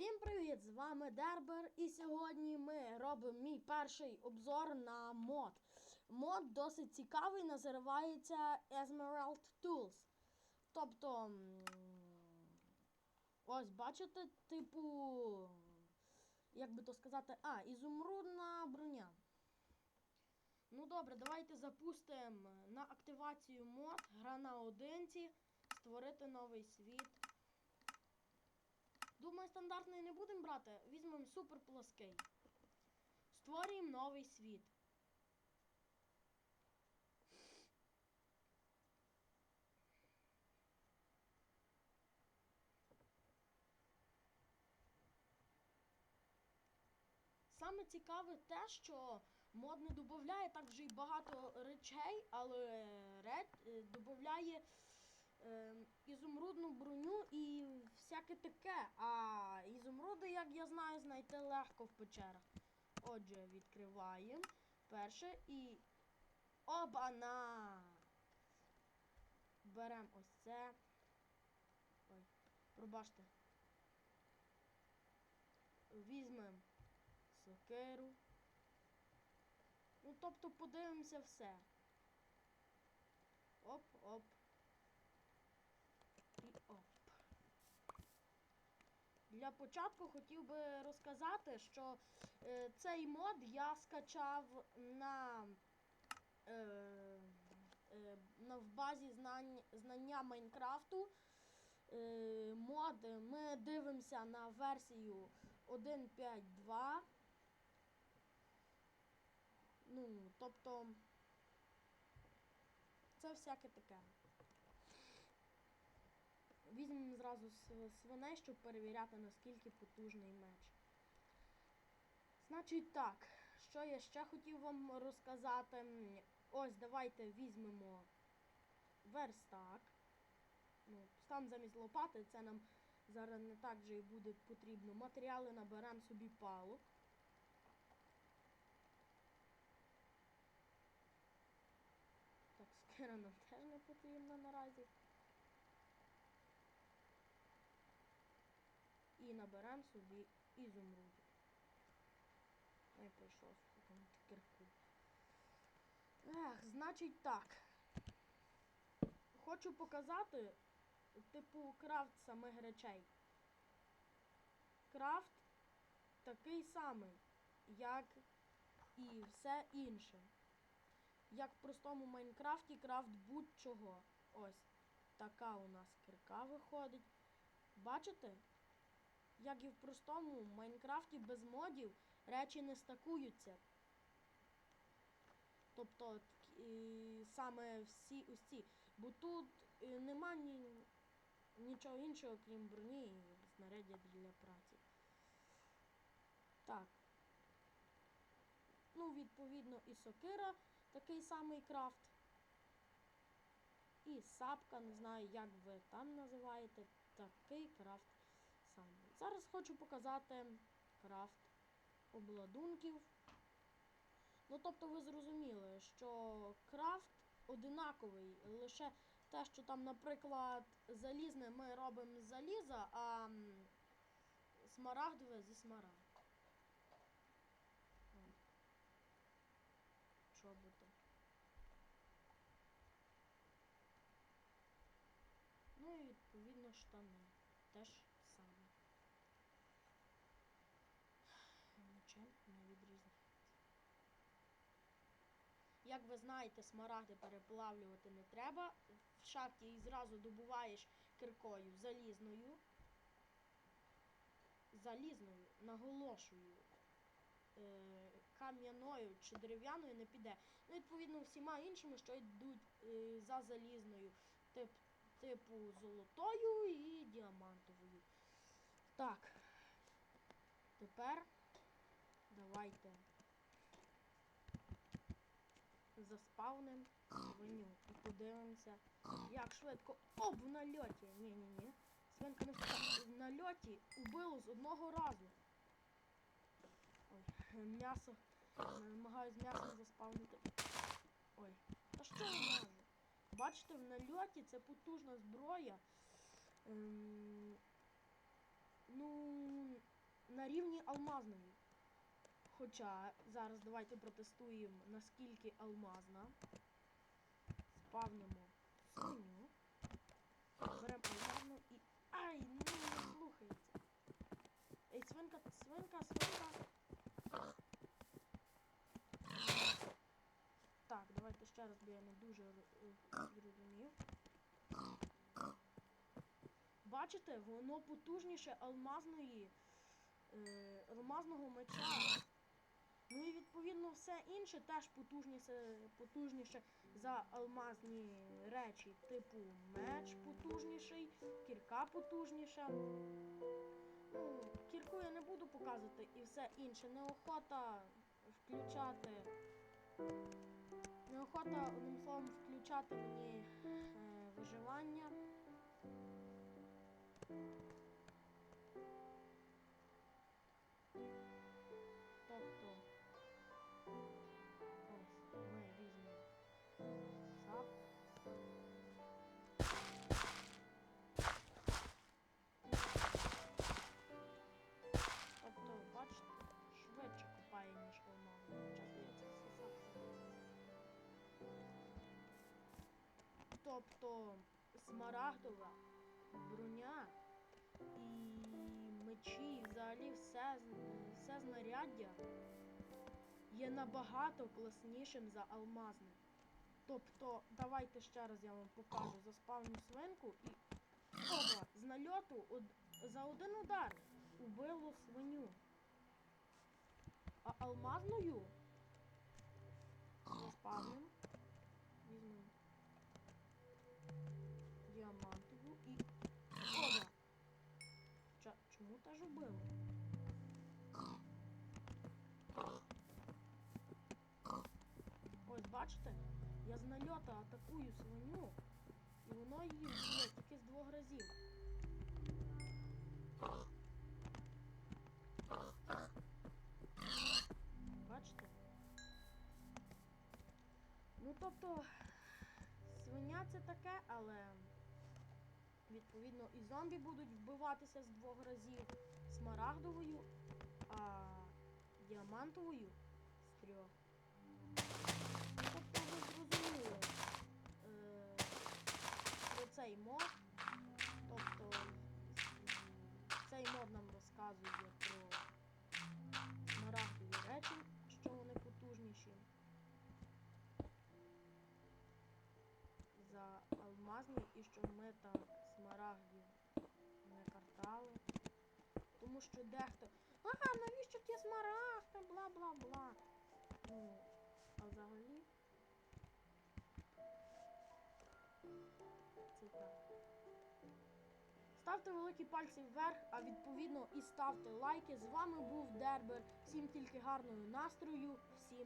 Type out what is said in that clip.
Всім привіт! З вами Дербер, і сьогодні ми робимо мій перший обзор на мод. Мод досить цікавий, називається Emerald Tools. Тобто, ось бачите, типу, як би то сказати, а, ізумрудна броня. Ну добре, давайте запустимо на активацію мод, гра на одинці, створити новий світ. Думаю, стандартний не будемо брати. Візьмемо супер плоский. Створюємо новий світ. Саме цікаве те, що мод не додає так вже й багато речей, але реч додає ізумрудну броню і всяке таке. А ізумруди, як я знаю, знайти легко в печерах. Отже, відкриваємо перше і. Оба-на! Беремо ось це. Ой, пробачте. Візьмемо сокиру. Ну, тобто подивимося все. Оп-оп. І оп. Для початку хотів би розказати, що е, цей мод я скачав на, е, е, на в базі знань, знання Майнкрафту. Е, мод ми дивимося на версію 1.5.2. Ну, тобто, це всяке таке. Візьмемо зразу свиней, щоб перевіряти, наскільки потужний меч. Значить так, що я ще хотів вам розказати. Ось давайте візьмемо верстак. Ну, там замість лопати, це нам зараз не так вже і буде потрібно. Матеріали наберемо собі палок. Так, скира нам теж не потрібна наразі. І наберемо собі ізумрудів. Ой, прийшов там кирку. Ех, значить так. Хочу показати, типу, крафт самих речей. Крафт такий самий, як і все інше. Як в простому Майнкрафті крафт будь-чого. Ось така у нас кирка виходить. Бачите? Як і в простому Майнкрафті без модів речі не стакуються. Тобто і саме всі ось ці. Бо тут е, нема ні, нічого іншого, крім броні і знаряддя для праці. Так. Ну, відповідно, і сокира такий самий крафт. І сапка, не знаю, як ви там називаєте, такий крафт. Зараз хочу показати крафт обладунків. Ну, тобто ви зрозуміли, що крафт одинаковий, лише те, що там, наприклад, залізне ми робимо з заліза, а смарагдове зі смарагду. Чоботи. Ну і відповідно штани. Теж саме. Нічим не відрізняється. Як ви знаєте, смарагди переплавлювати не треба. В шахті їх зразу добуваєш киркою залізною. Залізною, наголошую. Е, кам'яною чи дерев'яною не піде. Ну, відповідно, всіма іншими, що йдуть е, за залізною, тип, типу золотою і діамантовою. Так. Тепер давайте заспавним свиню і подивимося, як швидко. О, в нальоті! Ні-ні-ні. Свинка не. В нальоті убило з одного разу. Ой, м'ясо. Намагаюсь м'ясо заспавнити. Ой, та що я можу? Бачите, в нальоті це потужна зброя. Ем, ну, рівні алмазної. Хоча зараз давайте протестуємо, наскільки алмазна. Спавнимо свиню. Беремо алмазну і. Ай, ну не слухається. Ей, свинка, свинка, свинка. Так, давайте ще раз, бо я не дуже е, зрозумів. Бачите, воно потужніше алмазної, е, алмазного меча. Ну і відповідно все інше теж потужніше, потужніше за алмазні речі, типу меч потужніший, кірка потужніша. Ну, кірку я не буду показувати і все інше. Неохота включати. Неохота, одним словом, включати мені е, виживання. Тобто, бачите, швидше копає, ніж алмазний. Хоча здається, все сап. Тобто смарагдова броня і мечі, і взагалі все, все знаряддя є набагато класнішим за алмазне. Тобто, давайте ще раз я вам покажу. Заспавню свинку і опа, з нальоту од- за один удар убило свиню. А алмазною заспавним. З нальота атакую свиню, і воно її б'є тільки з двох разів. Бачите? Ну тобто, свиня це таке, але відповідно і зомбі будуть вбиватися з двох разів смарагдовою, а діамантовою з трьох. Цей мод. Тобто цей мод нам розказує про смарагдові речі, що вони потужніші. За алмазні і що ми так смарагдів не картали. Тому що дехто. А, навіщо ті смарагди? Бла так. Ставте великі пальці вверх, а відповідно і ставте лайки. З вами був Дербер. Всім тільки гарного настрою, всім